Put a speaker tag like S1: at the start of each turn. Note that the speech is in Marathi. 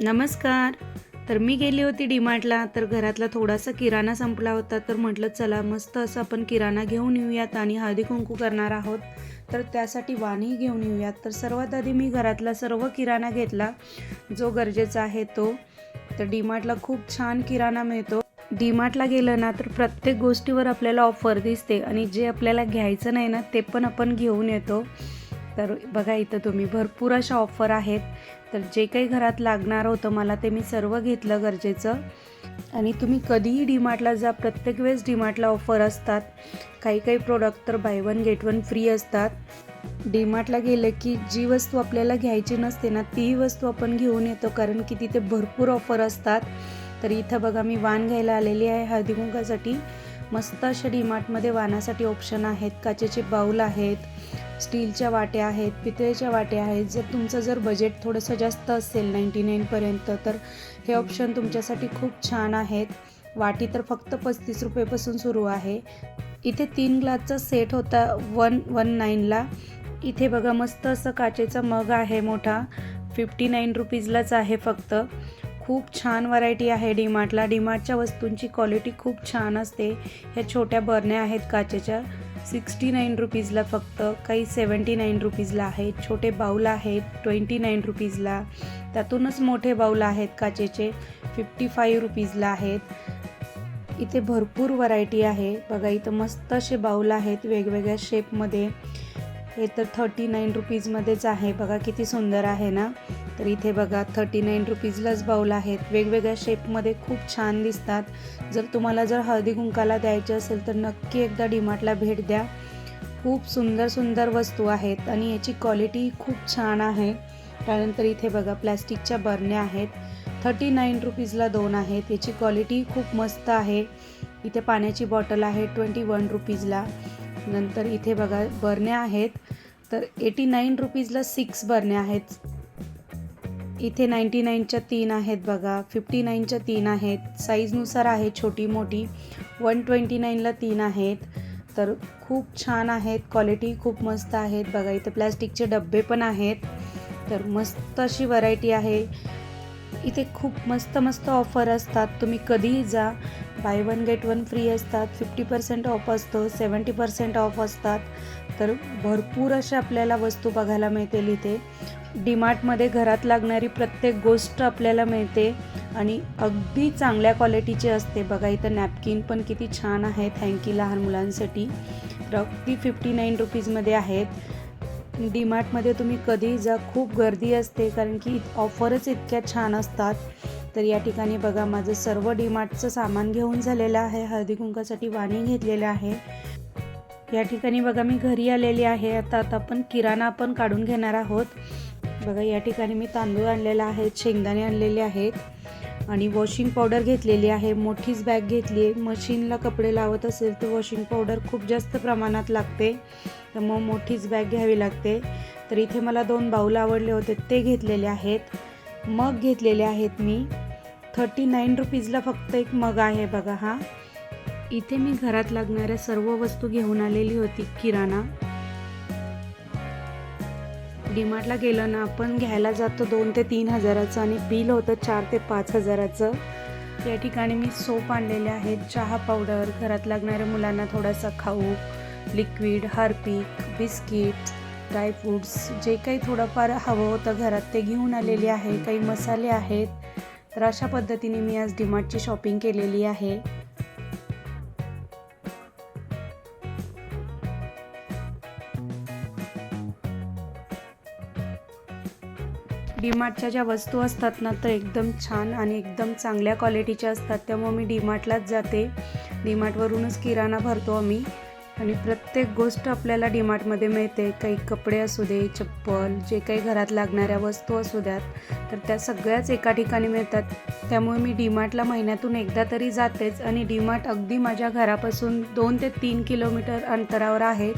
S1: नमस्कार. तर मी गेली होती डीमार्टला तर घरातला थोडासा किराणा संपला होता तर म्हटलं चला मस्त असं आपण किराणा घेऊन येऊयात आणि हळदी कुंकू करणार आहोत. तर त्यासाठी वाणही घेऊन येऊयात. तर सर्वात आधी मी घरातला सर्व किराणा घेतला जो गरजेचा आहे तो. तर डीमार्टला खूप छान किराणा मिळतो. डीमार्टला गेलं ना तर प्रत्येक गोष्टीवर आपल्याला ऑफर दिसते आणि जे आपल्याला घ्यायचं नाही ना ते पण आपण घेऊन येतो. तर बघा इथं तुम्ही भरपूर अशा ऑफर आहेत. तर जे काही घरात लागणार होतं मला ते मी सर्व घेतलं गरजेचं. आणि तुम्ही कधीही डीमार्टला जा प्रत्येक वेळेस डीमार्टला ऑफर असतात. काही काही प्रोडक्ट तर buy one get one free असतात. डीमार्टला गेलं की जी वस्तू आपल्याला घ्यायची नसते ना तीही वस्तू आपण घेऊन येतो कारण की तिथे भरपूर ऑफर असतात. तर इथं बघा मी वाण घ्यायला आलेली आहे हळदी कुंकासाठी मस्त अशा डीमार्टमध्ये वाहण्यासाठी ऑप्शन आहेत. काचेचे बाऊल आहेत. स्टीलच्या वाट्या आहेत. पितळेच्या वाट्या आहेत. जर तुमचं जर बजेट थोडंसं जास्त असेल नाईंटी नाईनपर्यंत तर हे ऑप्शन तुमच्यासाठी खूप छान आहेत. वाटी तर फक्त पस्तीस रुपयेपासून सुरू आहे. इथे तीन ग्लासचा सेट होता वन वन नाईनला इथे बघा मस्त असं काचेचा मग आहे मोठा. फिफ्टी नाईन रुपीजलाच आहे फक्त. खूप छान व्हरायटी आहे डीमार्टला. डीमार्टच्या वस्तूंची क्वालिटी खूप छान असते. ह्या छोट्या बरण्या आहेत काचेच्या. सिक्स्टी नाईन रुपीजला फक्त काही सेवन्टी नाईन रुपीजला आहेत. छोटे बाऊल आहेत ट्वेंटी नाईन रुपीजला त्यातूनच मोठे बाऊल आहेत काचेचे फिफ्टी फाईव्ह रुपीजला आहेत. इथे भरपूर व्हरायटी आहे. बघा इथं मस्त असे बाऊल आहेत वेगवेगळ्या शेपमध्ये हे तर थर्टी नाईन रुपीजमध्येच आहे. बघा किती सुंदर आहे ना? तर इथे बघा थर्टी नाईन रुपीजलाच बाऊल आहेत. वेगवेगळ्या शेपमध्ये खूप छान दिसतात. जर तुम्हाला जर हळदी कुंकाला द्यायचे असेल तर नक्की एकदा डीमार्टला भेट द्या. खूप सुंदर सुंदर वस्तू आहेत आणि याची क्वालिटी खूप छान आहे. त्यानंतर इथे बघा प्लॅस्टिकच्या बरण्या आहेत. थर्टी नाईन रुपीजला दोन आहेत. याची क्वालिटी खूप मस्त आहे. इथे पाण्याची बॉटल आहे ट्वेंटी वन रुपीजला. नंतर इथे बघा बरण्या आहेत. तर एटी नाईन रुपीजला सिक्स बरण्या आहेत. इथे नाईंटी नाईनच्या तीन आहेत बघा फिफ्टी नाईनच्या तीन आहेत. साईजनुसार आहे छोटी मोठी वन ट्वेंटी नाईनला तीन आहेत. तर खूप छान आहेत क्वालिटी खूप मस्त आहेत. बघा इथे प्लॅस्टिकचे डब्बे पण आहेत. तर मस्त अशी व्हरायटी आहे. इथे खूप मस्त मस्त ऑफर असतात. तुम्ही कधीही जा buy one get one free असतात फिफ्टी पर्सेंट ऑफ असतो सेवन्टी पर्सेंट ऑफ असतात. तर भरपूर अशा आपल्याला वस्तू बघायला मिळतील इथे. डीमार्टमध्ये घरात लागणारी प्रत्येक गोष्ट आपल्याला मिळते आणि अगदी चांगल्या क्वालिटीची असते. बघा इथं नॅपकिन पण किती छान आहेत हँकी लहान मुलांसाठी. तर अगदी फिफ्टी नाईन रुपीजमध्ये आहेत. डीमार्टमध्ये तुम्ही कधीही जा खूप गर्दी असते कारण की ऑफरच इतक्या छान असतात. तर या ठिकाणी बघा माझं सर्व डीमार्टचं सामान घेऊन झालेलं आहे. हळदी कुंकासाठी वाणी घेतलेलं आहे. या ठिकाणी बघा मी घरी आलेली आहे. आता आता आपण किराणा आपण काढून घेणार आहोत. बघा या ठिकाणी मी तांदूळ आणलेला आहे शेंगदाणे आणलेले आहेत आणि वॉशिंग पावडर घेतलेली आहे. मोठीच बॅग घेतली आहे. मशीनला कपडे लावत असेल तर वॉशिंग पावडर खूप जास्त प्रमाणात लागते. तर मग मोठीच बॅग घ्यावी लागते. तर इथे मला दोन बाऊल आवडले होते ते घेतलेले आहेत. मग घेतलेले आहेत मी. थर्टी नाईन रुपीजला फक्त एक मग आहे बघा हा. इथे मी घरात लागणाऱ्या सर्व वस्तू घेऊन आलेली होती किराणा. डीमार्टला गेलं ना आपण घ्यायला जातो दोन ते तीन हजाराचं आणि बिल होतं चार ते पाच हजाराचं. या ठिकाणी मी सोप आणलेले आहेत चहा पावडर घरात लागणाऱ्या मुलांना थोडासा खाऊ लिक्विड हार्पिक बिस्किट ड्रायफ्रूट्स जे काही थोडंफार हवं होतं घरात ते घेऊन आलेले आहे काही मसाले आहेत. तर अशा पद्धतीने मी आज डिमार्टची शॉपिंग केलेली आहे. डीमार्टच्या ज्या वस्तू असतात ना तर एकदम छान आणि एकदम चांगल्या क्वालिटीच्या असतात. त्यामुळे मी डीमार्टलाच जाते. डीमार्टवरूनच किराणा भरतो आम्ही. आणि प्रत्येक गोष्ट आपल्याला डीमार्टमध्ये मिळते. काही कपडे असू दे चप्पल जे काही घरात लागणाऱ्या वस्तू असू द्यात तर त्या सगळ्याच एका ठिकाणी मिळतात. त्यामुळे मी डीमार्टला महिन्यातून एकदा तरी जातेच आणि डीमार्ट अगदी माझ्या घरापासून दोन ते तीन किलोमीटर अंतरावर आहे.